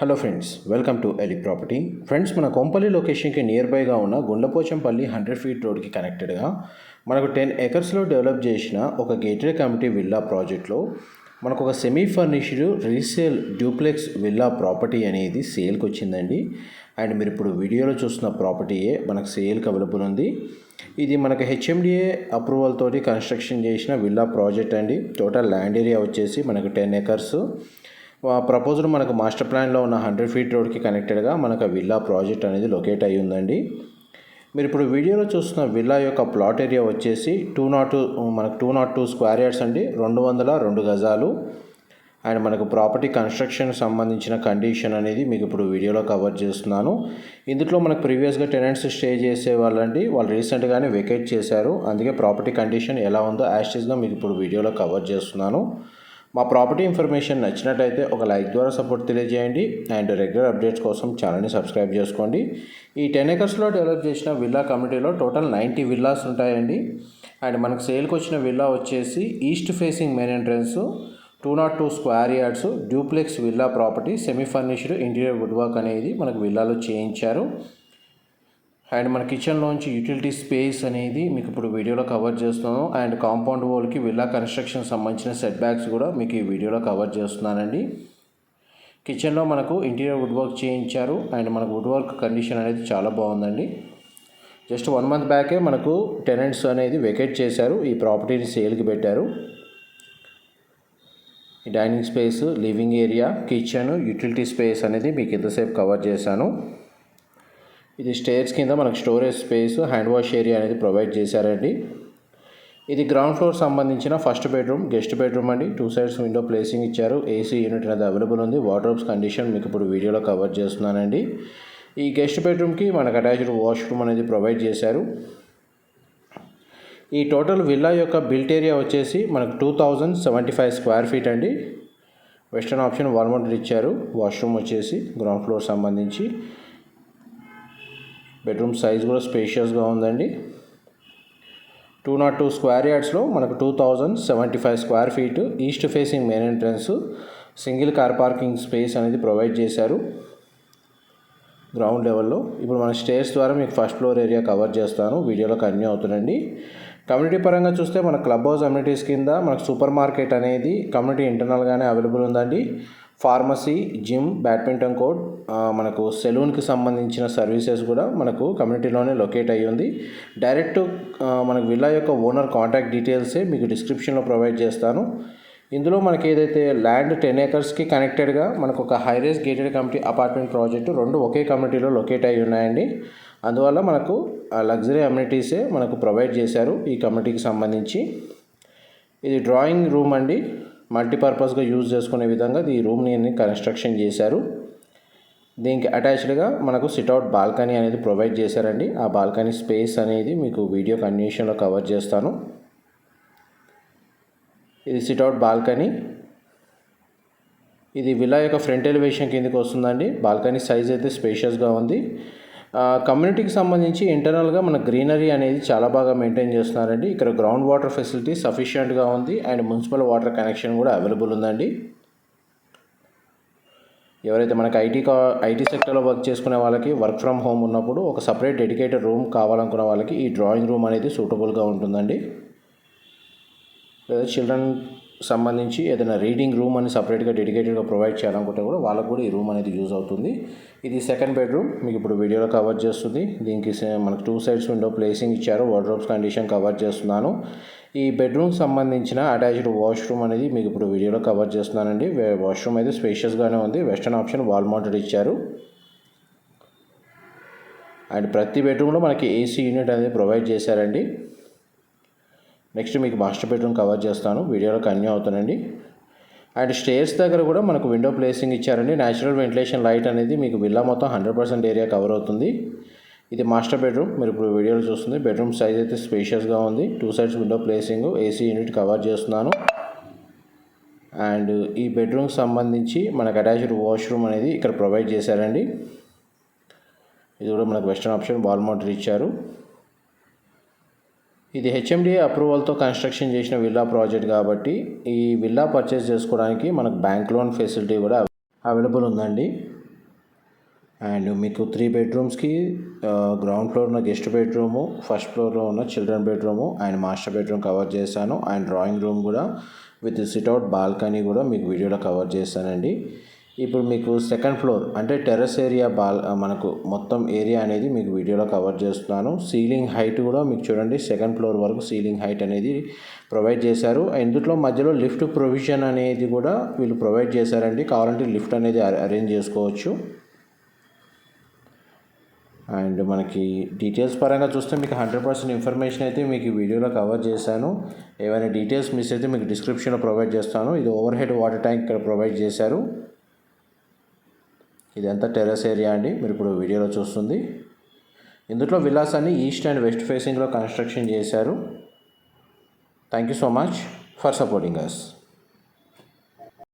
Hello friends welcome to ఎలి property. Friends మన కొంపల్లి లొకేషన్కి నియర్ బైగా ఉన్న గుండపోచంపల్లి హండ్రెడ్ ఫీట్ రోడ్కి కనెక్టెడ్గా మనకు టెన్ ఎకర్స్లో డెవలప్ చేసిన ఒక గేటెడ్ కమిటీ విల్లా ప్రాజెక్ట్లో మనకు ఒక semi furnished resale duplex villa property అనేది సేల్కి వచ్చిందండి. అండ్ మీరు ఇప్పుడు వీడియోలో చూస్తున్న ప్రాపర్టీయే మనకు సేల్కి అవైలబుల్ ఉంది. ఇది మనకు హెచ్ఎండిఏ అప్రూవల్ తోటి కన్స్ట్రక్షన్ చేసిన విల్లా ప్రాజెక్ట్ అండి. టోటల్ ల్యాండ్ ఏరియా వచ్చేసి మనకు టెన్ ఎకర్స్. ప్రపోజల్ మనకు మాస్టర్ ప్లాన్లో ఉన్న హండ్రెడ్ ఫీట్ రోడ్కి కనెక్టెడ్గా మనకు ఆ విల్లా ప్రాజెక్ట్ అనేది లొకేట్ అయ్యి ఉందండి. మీరు ఇప్పుడు వీడియోలో చూస్తున్న విల్లా యొక్క ప్లాట్ ఏరియా వచ్చేసి టూ నాట్ టూ మనకు two nought two square yards అండి. రెండు వందల రెండు గజాలు. అండ్ మనకు ప్రాపర్టీ కన్స్ట్రక్షన్ సంబంధించిన కండిషన్ అనేది మీకు ఇప్పుడు వీడియోలో కవర్ చేస్తున్నాను. ఇందులో మనకు ప్రీవియస్గా టెనెంట్స్ స్టే చేసే వాళ్ళండి. వాళ్ళు రీసెంట్గానే వెకేట్ చేశారు. అందుకే ప్రాపర్టీ కండిషన్ ఎలా ఉందో యాస్టిస్గా మీకు ఇప్పుడు వీడియోలో కవర్ చేస్తున్నాను. మా ప్రాపర్టీ ఇన్ఫర్మేషన్ నచ్చినట్లయితే ఒక లైక్ ద్వారా సపోర్ట్ తెలియజేయండి అండ్ రెగ్యులర్ అప్డేట్స్ కోసం ఛానల్ని సబ్స్క్రైబ్ చేసుకోండి. ఈ టెన్ ఎకర్స్లో డెవలప్ చేసిన విల్లా కమిటీలో టోటల్ నైంటీ విల్లాస్ ఉంటాయండి. అండ్ మనకు సేల్కి వచ్చిన విల్లా వచ్చేసి east facing main entrance two nought two square yards duplex villa property semi furnished interior wood work అనేది మనకు విల్లాలో చేయించారు. అండ్ మన కిచెన్లోంచి యూటిలిటీ స్పేస్ అనేది మీకు ఇప్పుడు వీడియోలో కవర్ చేస్తున్నాను. అండ్ కాంపౌండ్ వాల్కి విల్లా కన్స్ట్రక్షన్ సంబంధించిన సెట్ బ్యాక్స్ కూడా మీకు ఈ వీడియోలో కవర్ చేస్తున్నానండి. కిచెన్లో మనకు ఇంటీరియర్ వుడ్ వర్క్ చేయించారు. అండ్ మనకు వుడ్ వర్క్ కండిషన్ అనేది చాలా బాగుందండి. జస్ట్ వన్ మంత్ బ్యాకే మనకు టెనెంట్స్ అనేది వెకేట్ చేశారు. ఈ ప్రాపర్టీని సేల్కి పెట్టారు. ఈ dining space living area kitchen utility space అనేది మీకు ఇంతసేపు కవర్ చేశాను. ఇది స్టేర్స్ కింద మనకు storage space hand wash area అనేది ప్రొవైడ్ చేశారండి. ఇది గ్రౌండ్ ఫ్లోర్ సంబంధించిన ఫస్ట్ బెడ్రూమ్ గెస్ట్ బెడ్రూమ్ అండి. టూ సైడ్స్ విండో ప్లేసింగ్ ఇచ్చారు. ఏసీ యూనిట్ అనేది అవైలబుల్ ఉంది. వాటర్ కండిషన్ మీకు ఇప్పుడు వీడియోలో కవర్ చేస్తున్నానండి. ఈ గెస్ట్ బెడ్రూమ్కి మనకు అటాచ్డ్ వాష్రూమ్ అనేది ప్రొవైడ్ చేశారు. ఈ టోటల్ విల్లా యొక్క బిల్ట్ ఏరియా వచ్చేసి మనకు two thousand seventy five square feet అండి. వెస్టర్న్ ఆప్షన్ వాల్మౌంటెడ్ ఇచ్చారు. వాష్రూమ్ వచ్చేసి గ్రౌండ్ ఫ్లోర్ సంబంధించి. బెడ్రూమ్ సైజ్ కూడా స్పేషియస్గా ఉందండి. టూ నాట్ టూ స్క్వేర్ యార్డ్స్లో మనకు two thousand seventy five square feet east facing main entrance single car parking space అనేది ప్రొవైడ్ చేశారు. గ్రౌండ్ లెవెల్లో ఇప్పుడు మన స్టేర్స్ ద్వారా మీకు ఫస్ట్ ఫ్లోర్ ఏరియా కవర్ చేస్తాను. వీడియోలో కన్యూ అవుతుందండి కమ్యూనిటీ పరంగా చూస్తే మన క్లబ్ హౌస్ అమ్యూనిటీస్ కింద మనకు సూపర్ మార్కెట్ అనేది కమ్యూనిటీ ఇంటర్నల్గానే అవైలబుల్ ఉందండి. ఫార్మసీ జిమ్ బ్యాడ్మింటన్ కోర్ట్ మనకు సెలూన్కి సంబంధించిన సర్వీసెస్ కూడా మనకు కమ్యూనిటీలోనే లొకేట్ అయ్యి ఉంది. డైరెక్ట్ మనకు విల్లా యొక్క ఓనర్ కాంటాక్ట్ డీటెయిల్సే మీకు డిస్క్రిప్షన్లో ప్రొవైడ్ చేస్తాను. ఇందులో మనకి ఏదైతే ల్యాండ్ టెన్ ఏకర్స్కి కనెక్టెడ్గా మనకు ఒక high rise gated community apartment project రెండు ఒకే కమిటీలో లొకేట్ అయి ఉన్నాయండి. అందువల్ల మనకు లగ్జరీ అమ్యూనిటీసే మనకు ప్రొవైడ్ చేశారు ఈ కమిటీకి సంబంధించి. ఇది డ్రాయింగ్ రూమ్ అండి. మల్టీపర్పస్గా యూజ్ చేసుకునే విధంగా ఈ రూమ్ని కన్స్ట్రక్షన్ చేశారు. దీనికి అటాచ్డ్గా మనకు సిట్అవుట్ బాల్కనీ అనేది ప్రొవైడ్ చేశారండి. ఆ బాల్కనీ స్పేస్ అనేది మీకు వీడియో కండిషన్లో కవర్ చేస్తాను. ఇది సిట్అవుట్ బాల్కనీ ఇది విలా యొక్క ఫ్రంట్ ఎలివేషన్ కిందకి వస్తుందండి. బాల్కనీ సైజ్ అయితే స్పేషియస్గా ఉంది. కమ్యూనిటీకి సంబంధించి ఇంటర్నల్గా మన గ్రీనరీ అనేది చాలా బాగా మెయింటైన్ చేస్తున్నారండి. ఇక్కడ గ్రౌండ్ వాటర్ ఫెసిలిటీ సఫిషియెంట్గా ఉంది. అండ్ మున్సిపల్ వాటర్ కనెక్షన్ కూడా అవైలబుల్ ఉందండి. ఎవరైతే మనకి ఐటీ కా ఐటీ సెక్టర్లో వర్క్ చేసుకునే వాళ్ళకి వర్క్ ఫ్రమ్ హోమ్ ఉన్నప్పుడు ఒక సపరేట్ డెడికేటెడ్ రూమ్ కావాలనుకున్న వాళ్ళకి ఈ డ్రాయింగ్ రూమ్ అనేది సూటబుల్గా ఉంటుందండి. లేదా చిల్డ్రన్ సంబంధించి ఏదైనా రీడింగ్ రూమ్ అని సపరేట్గా డెడికేటెడ్గా ప్రొవైడ్ చేయాలనుకుంటే కూడా వాళ్ళకు కూడా ఈ రూమ్ అనేది యూజ్ అవుతుంది. ఇది సెకండ్ బెడ్రూమ్ మీకు ఇప్పుడు వీడియోలో కవర్ చేస్తుంది. దీనికి మనకు టూ సైడ్స్ విండో ప్లేసింగ్ ఇచ్చారు. వార్డ్రోబ్స్ కండిషన్ కవర్ చేస్తున్నాను. ఈ బెడ్రూమ్ సంబంధించిన అటాచ్డ్ వాష్రూమ్ అనేది మీకు ఇప్పుడు వీడియోలో కవర్ చేస్తున్నానండి. వాష్రూమ్ అయితే స్పేషియస్గానే ఉంది. వెస్టర్న్ ఆప్షన్ వాల్ మౌంటెడ్ ఇచ్చారు. అండ్ ప్రతి బెడ్రూమ్లో మనకి ఏసీ యూనిట్ అనేది ప్రొవైడ్ చేశారండి. నెక్స్ట్ మీకు మాస్టర్ బెడ్రూమ్ కవర్ చేస్తాను. వీడియోలో కన్యూ అవుతానండి. అండ్ స్టేర్స్ దగ్గర కూడా మనకు విండో ప్లేసింగ్ ఇచ్చారండి. న్యాచురల్ వెంటిలేషన్ లైట్ అనేది మీకు విల్లా మొత్తం హండ్రెడ్ పర్సెంట్ ఏరియా కవర్ అవుతుంది. ఇది మాస్టర్ బెడ్రూమ్ మీరు ఇప్పుడు వీడియోలో చూస్తుంది. బెడ్రూమ్ సైజ్ అయితే స్పేషియస్గా ఉంది. Two sides window placing AC unit cover చేస్తున్నాను. అండ్ ఈ బెడ్రూమ్కి సంబంధించి మనకు అటాచ్డ్ వాష్రూమ్ అనేది ఇక్కడ ప్రొవైడ్ చేశారండి. ఇది కూడా మనకు వెస్టర్న్ ఆప్షన్ వాల్ మౌంటర్ ఇచ్చారు. ఇది హెచ్ఎండిఏ అప్రూవల్తో కన్స్ట్రక్షన్ చేసిన విల్లా ప్రాజెక్ట్ కాబట్టి ఈ విల్లా పర్చేస్ చేసుకోవడానికి మనకు బ్యాంక్ లోన్ ఫెసిలిటీ కూడా అవైలబుల్ ఉందండి. అండ్ మీకు త్రీ బెడ్రూమ్స్కి గ్రౌండ్ ఫ్లోర్ ఉన్న గెస్ట్ బెడ్రూము ఫస్ట్ ఫ్లోర్లో ఉన్న children bedroom and master bedroom cover చేశాను. అండ్ డ్రాయింగ్ రూమ్ కూడా విత్ సిట్అవుట్ బాల్కనీ కూడా మీకు వీడియోలో కవర్ చేశానండి. ఇప్పుడు మీకు సెకండ్ ఫ్లోర్ అంటే టెర్రస్ ఏరియా బాల్ మనకు మొత్తం ఏరియా అనేది మీకు వీడియోలో కవర్ చేస్తున్నాను. సీలింగ్ హైట్ కూడా మీకు చూడండి సెకండ్ ఫ్లోర్ వరకు సీలింగ్ హైట్ అనేది ప్రొవైడ్ చేశారు. ఇందులో మధ్యలో లిఫ్ట్ ప్రొవిజన్ అనేది కూడా వీళ్ళు ప్రొవైడ్ చేశారండి. కావాలంటే లిఫ్ట్ అనేది అరేంజ్ చేసుకోవచ్చు. అండ్ మనకి డీటెయిల్స్ పరంగా చూస్తే మీకు హండ్రెడ్ పర్సెంట్ ఇన్ఫర్మేషన్ అయితే మీకు ఈ వీడియోలో కవర్ చేశాను. ఏమైనా డీటెయిల్స్ మిస్ అయితే మీకు డిస్క్రిప్షన్లో ప్రొవైడ్ చేస్తాను. ఇది ఓవర్ హెడ్ వాటర్ ట్యాంక్ ఇక్కడ ప్రొవైడ్ చేశారు. ఇదంతా టెర్రస్ ఏరియా అండి. మీరు ఇప్పుడు వీడియోలో చూస్తుంది. ఇందులో విలాసాన్ని ఈస్ట్ అండ్ వెస్ట్ ఫేసింగ్లో కన్స్ట్రక్షన్ చేశారు. Thank you so much for supporting us